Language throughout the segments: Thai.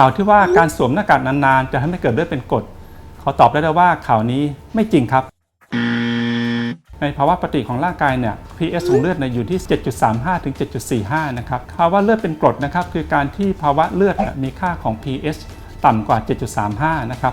ข่าวที่ว่าการสวมหน้ากากนานๆ จะทำให้เกิดเลือดเป็นกรดขอตอบได้เลยว่าข่าวนี้ไม่จริงครับ ในภาวะปกติของร่างกายเนี่ย pH ของเลือดเนี่ยอยู่ที่ 7.35 ถึง 7.45 นะครับภาวะเลือดเป็นกรดนะครับคือการที่ภาวะเลือดเนี่ยมีค่าของ pH ต่ำกว่า 7.35 นะครับ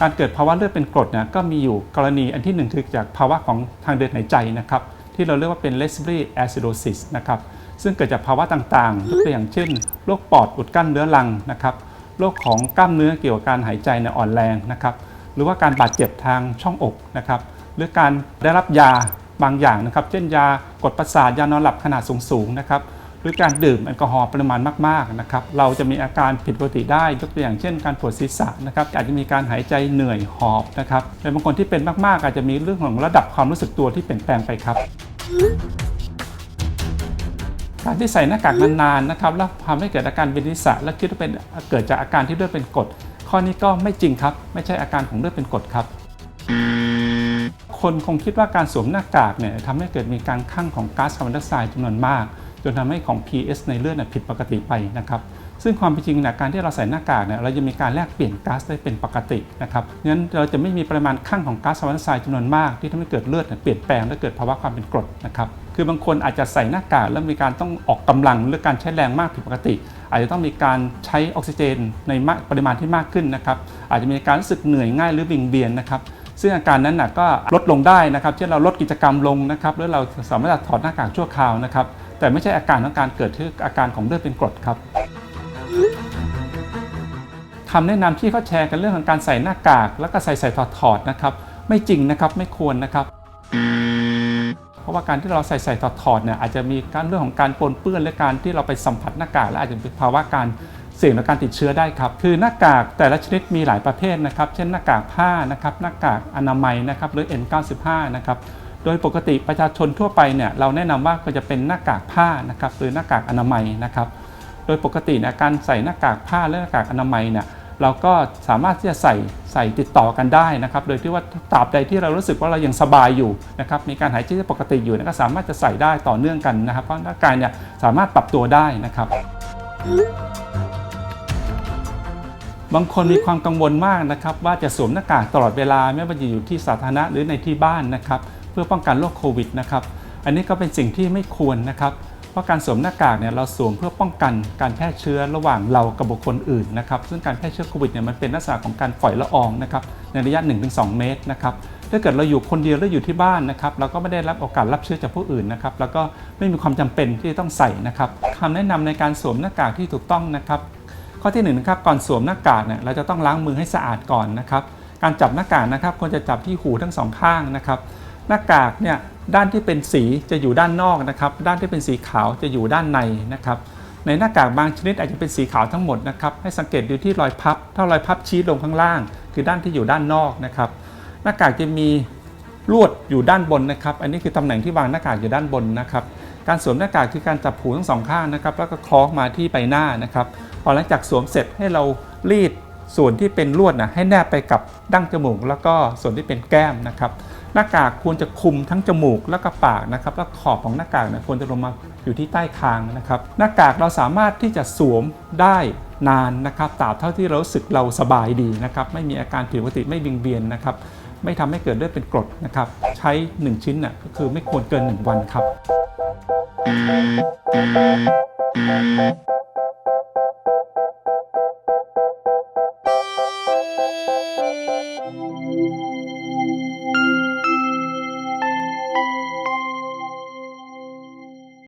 การเกิดภาวะเลือดเป็นกรดเนี่ยก็มีอยู่กรณีอันที่หนึ่งคือจากภาวะของทางเดินหายใจนะครับ ที่เราเรียกว่าเป็น respiratory acidosis นะครับซึ่งเกิดจากภาวะต่างๆยกตัวอย่างเช่นโรคปอดอุดกั้นเรื้อรังนะครับโรคของกล้ามเนื้อเกี่ยวกับการหายใจเนี่ยอ่อนแรงนะครับหรือว่าการบาดเจ็บทางช่องอกนะครับหรือการได้รับยาบางอย่างนะครับ เช่นยากดประสาทยานอนหลับขนาดสูงๆนะครับหรือการดื่มแอลกอฮอล์ปริมาณมากๆนะครับเราจะมีอาการผิดปกติได้ยกตัวอย่างเช่น การปวดศีรษะนะครับอาจจะมีการหายใจเหนื่อยหอบนะครับในบางคนที่เป็นมากๆ อาจจะมีเรื่องของระดับความรู้สึกตัวที่เปลี่ยนแปลงไปครับ การที่ใส่หน้ากากนานๆนะครับแล้วทำให้เกิดอาการเวียนศีรษะและคิดว่าเป็นเกิดจากอาการที่เลือดเป็นกรดข้อนี้ก็ไม่จริงครับ ไม่ใช่อาการของเลือดเป็นกรดครับ คนคงคิดว่าการสวมหน้ากากเนี่ยทำให้เกิดมีการคั่งของก๊าซคาร์บอนไดออกไซด์จำนวนมาก จนทำให้ของ pH ในเลือดผิดปกติไปนะครับซึ่งความเป็นจริงนี่ยการที่เราใส่หน้ากากเนี่ยเราจะมีการแลกเปลี่ยนก๊าซได้เป็นปกตินะครับงั้นเราจะไม่มีปริมาณคั่งของก๊าซคาร์บอนไดออกไซด์จำนวนมากที่ทำให้เกิดเลือดเปลี่ยนแปลงและเกิดภาวะความเป็นกรดนะครับคือบางคนอาจจะใส่หน้ากากแล้วมีการต้องออกกำลังหรือการใช้แรงมากผิดปกติ อาจจะต้องมีการใช้ออกซิเจนในปริมาณที่มากขึ้นนะครับอาจจะมีการรู้สึกเหนื่อยง่ายหรือวิงเวียนนะครับซึ่งอาการนั้นนะก็ลดลงได้นะครับเช่นเราลดกิจกรรมลงนะครับหรือเราสามารถถอดหน้ากากชั่วคราวนะครับ แต่ไม่ใช่อาการของการเกิดที่อาการของเลือดเป็นกรดครับคำแนะนำที่เขาแชร์กันเรื่องของการใส่หน้ากาก แล้วก็ใส่ใส่ถอดถอดนะครับ ไม่จริงนะครับไม่ควรนะครับ เพราะว่าการที่เราใส่ใส่ถอดถอดเนี่ยอาจจะมีการเรื่องของการปนเปื้อนและการที่เราไปสัมผัสหน้ากากและอาจจะเป็นภาวะการเสี่ยงต่อการติดเชื้อได้ครับ คือหน้ากากแต่ละชนิดมีหลายประเภทนะครับ เช่นหน้ากากผ้านะครับหน้ากากอนามัยนะครับหรือ N95 นะครับ โดยปกติประชาชนทั่วไปเนี่ยเราแนะนำว่าควรจะเป็นหน้ากากผ้านะครับหรือหน้ากากอนามัยนะครับ โดยปกติเนี่ยการใส่หน้ากากผ้าและหน้ากากอนามัยเนี่ยเราก็สามารถที่จะใส่ใส่ติดต่อกันได้นะครับ โดยที่ว่าตราบใดที่เรารู้สึกว่าเรายังสบายอยู่นะครับ มีการหายใจที่ปกติอยู่ก็สามารถจะใส่ได้ต่อเนื่องกันนะครับ เพราะร่างกายเนี่ยสามารถปรับตัวได้นะครับ บางคนมีความกังวลมากนะครับ ว่าจะสวมหน้ากากตลอดเวลาไม่ว่าจะอยู่ที่สาธารณะหรือในที่บ้านนะครับ เพื่อป้องกันโรคโควิดนะครับอันนี้ก็เป็นสิ่งที่ไม่ควรนะครับเพราะการสวมหน้ากากเนี่ยเราสวมเพื่อป้องกันการแพร่เชื้อระหว่างเรากับบุคคลอื่นนะครับซึ่งการแพร่เชื้อโควิดเนี่ยมันเป็นลักษณะของการฝอยละอองนะครับในระยะ 1-2 เมตรนะครับถ้าเกิดเราอยู่คนเดียวแล้วอยู่ที่บ้านนะครับเราก็ไม่ได้รับโอกาสรับเชื้อจากผู้อื่นนะครับแล้วก็ไม่มีความจำเป็นที่จะต้องใส่นะครับคำแนะนำในการสวมหน้ากากที่ถูกต้องนะครับข้อที่1นนะครับก่อนสวมหน้ากากเนี่ยเราจะต้องล้างมือให้สะอาดก่อนนะครับการจับหน้ากากนะครับควรจะจับที่หูทั้งสองข้างนะครับ หน้ากากเนี่ยด้านที่เป็นสีจะอยู่ด้านนอกนะครับ ด้านที่เป็นสีขาวจะอยู่ด้านในนะครับ ในหน้ากากบางชนิดอาจจะเป็นสีขาวทั้งหมดนะครับให้สังเกตดูที่รอยพับ ถ้ารอยพับชี้ลงข้างล่าง คือด้านที่อยู่ด้านนอกนะครับ หน้ากากจะมีลวดอยู่ด้านบนนะครับ อันนี้คือตำแหน่งที่วางหน้ากากอยู่ด้านบนนะครับการสวมหน้ากากคือการจับหูทั้งสองข้างนะครับ แล้วก็คล้องมาที่ใบหน้านะครับพอหลังจากสวมเสร็จให้เรารีดส่วนที่เป็นลวดนะให้แนบไปกับดั้งจมูก แล้วก็ส่วนที่เป็นแก้มนะครับ หน้ากากควรจะคุมทั้งจมูกแล้วก็ปากนะครับแล้วขอบของหน้ากากเนี่ยควรจะลงมาอยู่ที่ใต้คางนะครับ หน้ากากเราสามารถที่จะสวมได้นานนะครับตราบเท่าที่เราสึกเราสบายดีนะครับ ไม่มีอาการผิดปกติไม่วิงเวียนนะครับ ไม่ทำให้เกิดเลือดเป็นกรดนะครับ ใช้ 1 ชิ้นน่ะก็คือไม่ควรเกิน 1 วันครับ